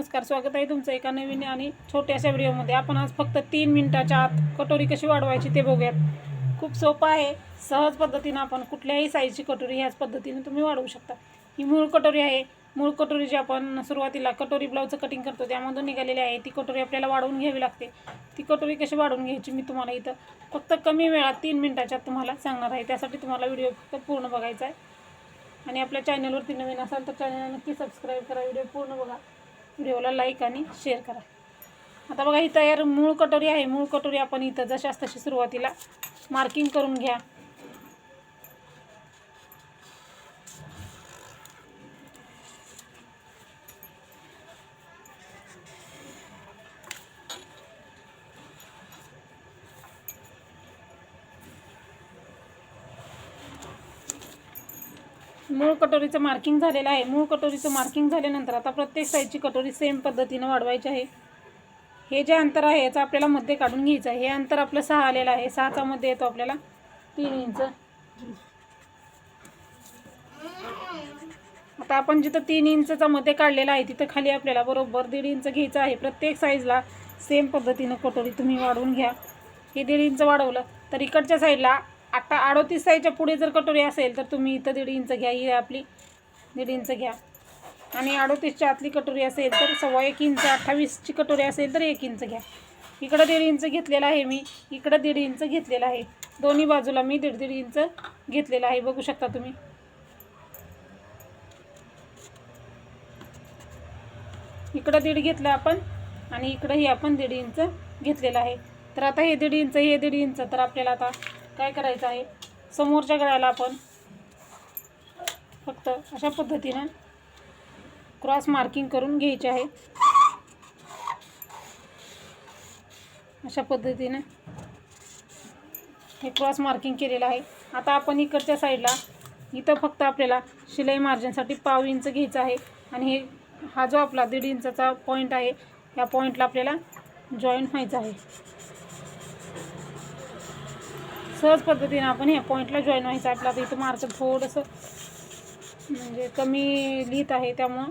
नमस्कार स्वागत आहे तुमचं एका नवीन आणि छोट्याशा व्हिडिओमध्ये. आपण आज फक्त तीन मिनिटाच्या आत कटोरी कशी वाढवायची ते बघूयात. खूप सोपं आहे. सहज पद्धतीनं आपण कुठल्याही साईजची कटोरी ह्याच पद्धतीने तुम्ही वाढवू शकता. ही मूळ कटोरी आहे. मूळ कटोरी जी आपण सुरुवातीला कटोरी ब्लाऊजचं कटिंग करतो त्यामधून निघालेली आहे. ती कटोरी आपल्याला वाढवून घ्यावी लागते. ती कटोरी कशी वाढवून घ्यायची मी तुम्हाला इथं फक्त कमी वेळात तीन मिनटाच्या तुम्हाला सांगणार आहे. त्यासाठी तुम्हाला व्हिडिओ फक्त पूर्ण बघायचा आहे. आणि आपल्या चॅनलवरती नवीन असाल तर चॅनलला नक्की सबस्क्राईब करा. व्हिडिओ पूर्ण बघा. व्हिडिओला लाईक आणि शेअर करा. आता बघा ही तयार मूळ कटोरी आहे. मूळ कटोरी आपण इथं जशाच तशी सुरुवातीला मार्किंग करून घ्या. मूळ कटोरीचं मार्किंग झालेलं आहे. मूळ कटोरीचं मार्किंग झाल्यानंतर आता प्रत्येक साईजची कटोरी सेम पद्धतीनं वाढवायची आहे. हे जे अंतर आहे याचं आपल्याला मध्ये काढून घ्यायचं आहे. हे अंतर आपलं सहा आलेलं आहे. सहाचा मध्ये येतो आपल्याला तीन इंच. आता आपण जिथं तीन इंचचा मध्ये काढलेला आहे तिथं खाली आपल्याला बरोबर दीड इंच घ्यायचं आहे. प्रत्येक साईजला सेम पद्धतीनं कटोरी तुम्ही वाढवून घ्या. हे दीड इंच वाढवलं तर इकडच्या साईडला आता अडोतीस साईजच्या पुढे जर कटोरी असेल तर तुम्ही इथं दीड इंच घ्या ही आपली दीड इंच घ्या. आणि अडोतीसच्या आतली कटोरी असेल तर सव्वा एक इंच अठ्ठावीसची कटोरी असेल तर एक इंच घ्या. इकडं दीड इंच घेतलेला आहे मी इकडं दीड इंच घेतलेला आहे. दोन्ही बाजूला मी दीड दीड इंच घेतलेला आहे बघू शकता तुम्ही. इकडं दीड घेतलं आपण आणि इकडंही आपण दीड इंच घेतलेलं आहे. तर आता हे दीड इंच हे दीड इंच तर आपल्याला आता काय करायचं आहे? समोरच्या गळ्याला आपण फक्त अशा पद्धतीनं क्रॉस मार्किंग करून घ्यायचे आहे. अशा पद्धतीनं हे क्रॉस मार्किंग केलेलं आहे. आता आपण इकडच्या साईडला इथं फक्त आपल्याला शिलाई मार्जिनसाठी पाव इंच घ्यायचं आहे. आणि हे हा जो आपला दीड इंचाचा पॉईंट आहे या पॉईंटला आपल्याला जॉईंट व्हायचं आहे. सहज पद्धतीने आपण ह्या पॉईंटला जॉईन व्हायचं आहे. आपलं इथं मार्क थोडंसं म्हणजे कमी लिहित आहे त्यामुळं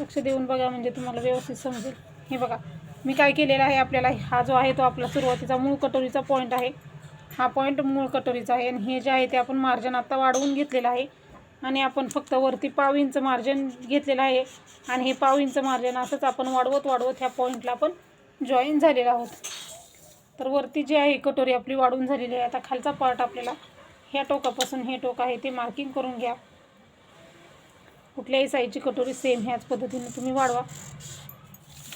लक्ष देऊन बघा म्हणजे तुम्हाला व्यवस्थित समजेल. हे बघा मी काय केलेलं आहे आपल्याला हा जो आहे तो आपला सुरुवातीचा मूळ कटोरीचा पॉईंट आहे. हा पॉईंट मूळ कटोरीचा आहे आणि हे जे आहे ते आपण मार्जन आत्ता वाढवून घेतलेलं आहे. आणि आपण फक्त वरती पाव इंच मार्जिन घेतलेलं आहे. आणि हे पाव इंच मार्जिन असंच आपण वाढवत वाढवत ह्या पॉईंटला आपण जॉईन झालेलं आहोत. तर वरती जी आहे कटोरी आपली वाढून झालेली आहे. आता खालचा पार्ट आपल्याला ह्या टोकापासून हे टोक आहे ते मार्किंग करून घ्या. कुठल्याही साईजची कटोरी सेम ह्याच पद्धतीने तुम्ही वाढवा.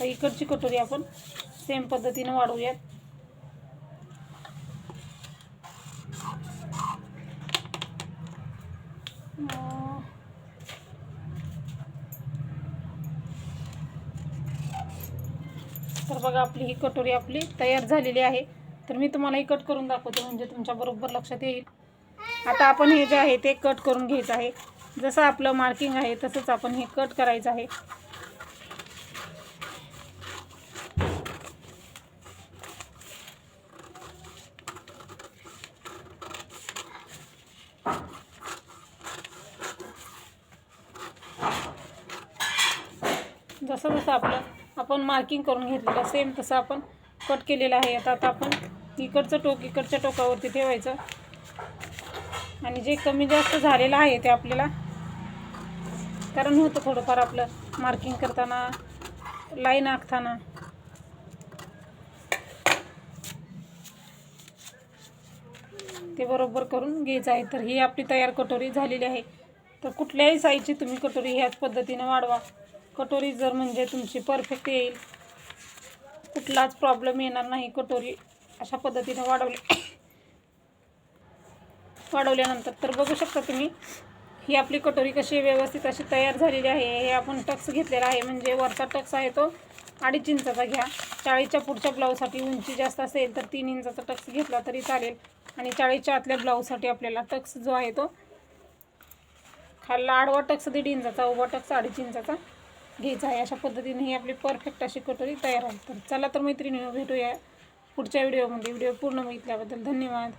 तर इकडची कटोरी आपण सेम पद्धतीने वाढवूयात. अं, तर बघा आपली ही कटोरी आपली तयार झालेली आहे. तर मी तुम्हाला ही कट करून दाखवते म्हणजे तुमच्या बरोबर लक्षात येईल. आता आपण हे जे आहे ते कट करून घ्यायचं आहे. जसं आपलं मार्किंग आहे तसंच आपण हे कट करायचं आहे. जसं जसं आपलं आपण मार्किंग करून घेतलेलं सेम तसं आपण कट केलेलं आहे. आता आता आपण इकडचं टोक इकडच्या टोकावरती ठेवायचं. आणि जे कमी जास्त झालेलं आहे ते आपल्याला कारण होतं थोडंफार आपलं मार्किंग करताना लाईन आखताना. ते बरोबर करून घ्यायचं आहे. तर ही आपली तयार कटोरी झालेली आहे. तर कुठल्याही साईजची तुम्ही कटोरी ह्याच पद्धतीने वाढवा. कटोरी जर म्हणजे तुमची परफेक्ट येईल. कुठलाच प्रॉब्लेम येणार नाही कटोरी. अशा पद्धतीने वाढवली. वाढवल्यानंतर तर बघू शकता तुम्ही ही आपली कटोरी कशी व्यवस्थित अशी तयार झालेली आहे हे आपण टक्स घेतलेला आहे. म्हणजे वरचा टक्स आहे तो अडीच इंचाचा घ्या. चाळीसच्या पुढच्या ब्लाऊजसाठी उंची जास्त असेल तर तीन इंचाचा टक्स घेतला तरी चालेल. आणि चाळीसच्या आतल्या ब्लाऊजसाठी आपल्याला टक्स जो आहे तो खाल्ला आडवा टक्स दीड इंचाचा उभा टक्स अडीच इंचाचा. घ्यायचा आहे अशा पद्धतीने ही आपली परफेक्ट अशी कटोरी तयार आहे. तर चला तर मैत्रिणी भेटूया पुढच्या व्हिडिओमध्ये व्हिडिओ पूर्ण बघितल्याबद्दल धन्यवाद.